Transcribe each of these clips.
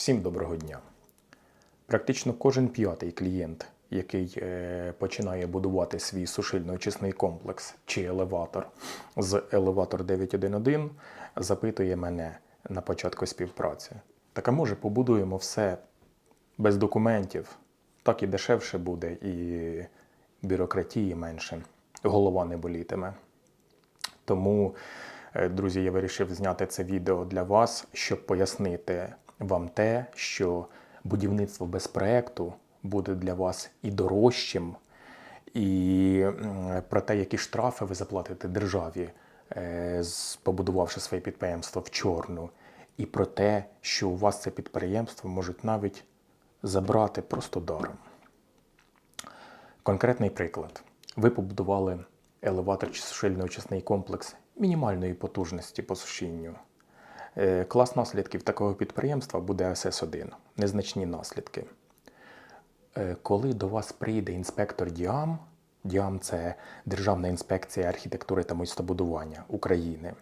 Всім доброго дня. Практично кожен п'ятий клієнт, який е, починає будувати свій сушильно-очисний комплекс чи елеватор з елеватор 911, запитує мене на початку співпраці. Так а може побудуємо все без документів, так і дешевше буде, і бюрократії менше, голова не болітиме. Тому, е, друзі, я вирішив зняти це відео для вас, щоб пояснити вам те, що будівництво без проекту буде для вас і дорожчим, і про те, які штрафи ви заплатите державі, е, побудувавши своє підприємство в чорну, і про те, що у вас це підприємство можуть навіть забрати просто даром. Конкретний приклад. Ви побудували елеватор чи сушильно-очисний комплекс мінімальної потужності по сушінню. Е, Клас наслідків такого підприємства буде СС1, незначні наслідки. Е, Коли до вас прийде інспектор ДІАМ, ДІАМ це Державна інспекція архітектури та містобудування України,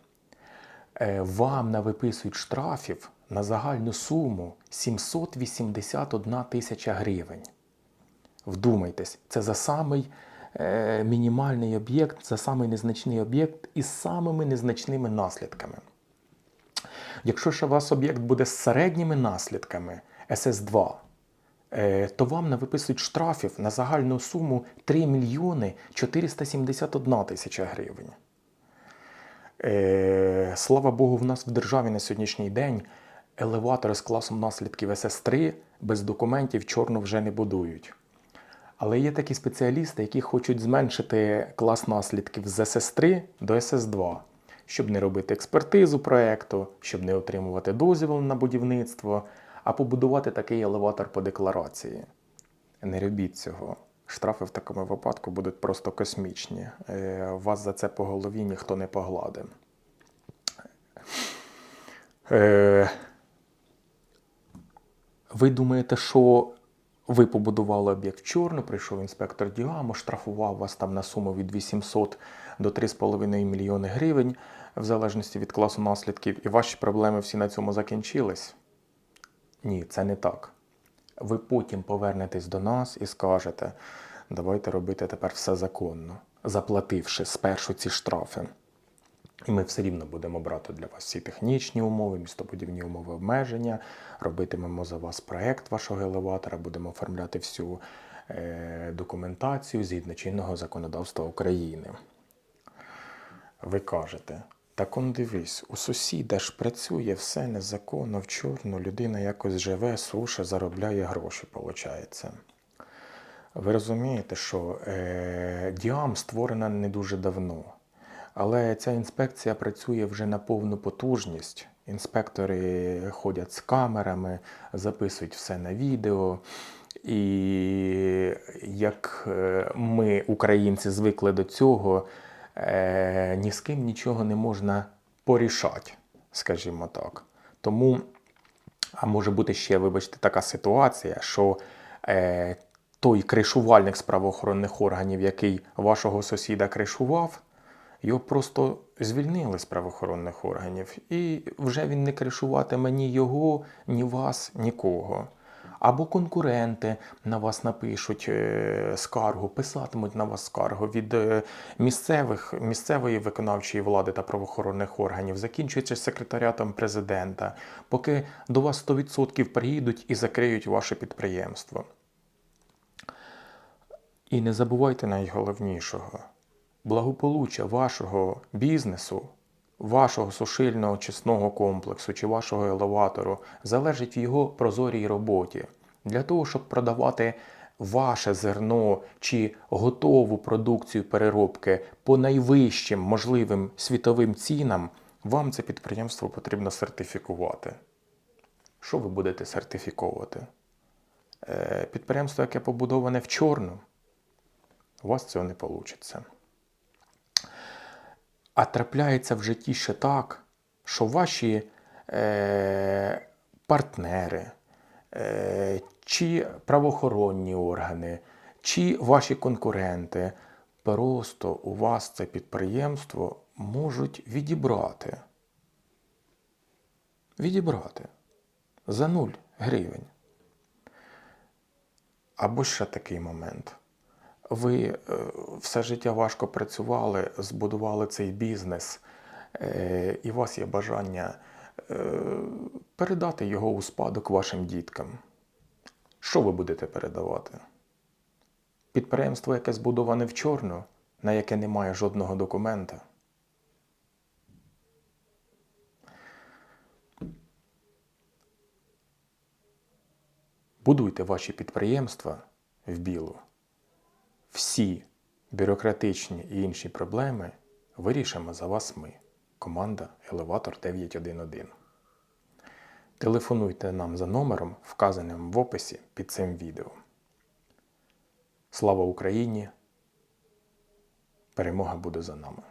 е, вам навиписують штрафів на загальну суму 781 тисяча гривень. Вдумайтесь, це за самий мінімальний об'єкт, за самий незначний об'єкт із самими незначними наслідками. Якщо ж у вас об'єкт буде з середніми наслідками СС2, е, то вам навиписують штрафів на загальну суму 3 мільйони 471 тисяча гривень. Е, слава Богу, в нас в державі на сьогоднішній день елеватори з класом наслідків СС3 без документів чорно вже не будують. Але є такі спеціалісти, які хочуть зменшити клас наслідків з СС3 до СС2, щоб не робити експертизу проекту, щоб не отримувати дозвіл на будівництво, а побудувати такий елеватор по декларації. Не робіть цього. Штрафи в такому випадку будуть просто космічні. Е, Вас за це по голові ніхто не погладить. Е, ви думаєте, що ви побудували об'єкт чорно, прийшов інспектор Діамо, штрафував вас там на суму від 800 до 3,5 мільйони гривень, в залежності від класу наслідків, і ваші проблеми всі на цьому закінчились? Ні, це не так. Ви потім повернетесь до нас і скажете, давайте робити тепер все законно, заплативши спершу ці штрафи. І ми все рівно будемо брати для вас всі технічні умови, містобудівні умови обмеження, робитимемо за вас проект вашого елеватора, будемо оформляти всю е, документацію згідно чинного законодавства України. Ви кажете, так он дивись, у сусіда ж працює все незаконно в чорну, людина якось живе, суше, заробляє гроші, виходить. Ви розумієте, що е, Діам створена не дуже давно, але ця інспекція працює вже на повну потужність. Інспектори ходять з камерами, записують все на відео. І як е, ми, українці, звикли до цього, е, ні з ким нічого не можна порішати, скажімо так. Тому а може бути ще, вибачте, така ситуація, що е, той кришувальник з правоохоронних органів, який вашого сусіда кришував, його просто звільнили з правоохоронних органів, і вже він не кришуватиме ні його, ні вас, нікого. Або конкуренти на вас напишуть е, скаргу, писатимуть на вас скаргу від е, місцевих, місцевої виконавчої влади та правоохоронних органів, закінчуючи секретаріатом президента, поки до вас 100% приїдуть і закриють ваше підприємство. І не забувайте найголовнішого: благополуччя вашого бізнесу, вашого сушильного чесного комплексу чи вашого елеватору залежить в його прозорій роботі. Для того, щоб продавати ваше зерно чи готову продукцію переробки по найвищим можливим світовим цінам, вам це підприємство потрібно сертифікувати. Що ви будете сертифіковувати? Е, Підприємство, яке побудоване в чорну, у вас цього не вийде. А трапляється в житті ще так, що ваші е, партнери, е, чи правоохоронні органи, чи ваші конкуренти просто у вас це підприємство можуть відібрати. Відібрати за нуль гривень. Або ще такий момент. Ви е, все життя важко працювали, збудували цей бізнес, е, і у вас є бажання е, передати його у спадок вашим діткам. Що ви будете передавати? Підприємство, яке збудоване в чорну, на яке немає жодного документа. Будуйте ваші підприємства в білу. Всі бюрократичні і інші проблеми вирішимо за вас ми, команда Елеватор 911. Телефонуйте нам за номером, вказаним в описі під цим відео. Слава Україні! Перемога буде за нами!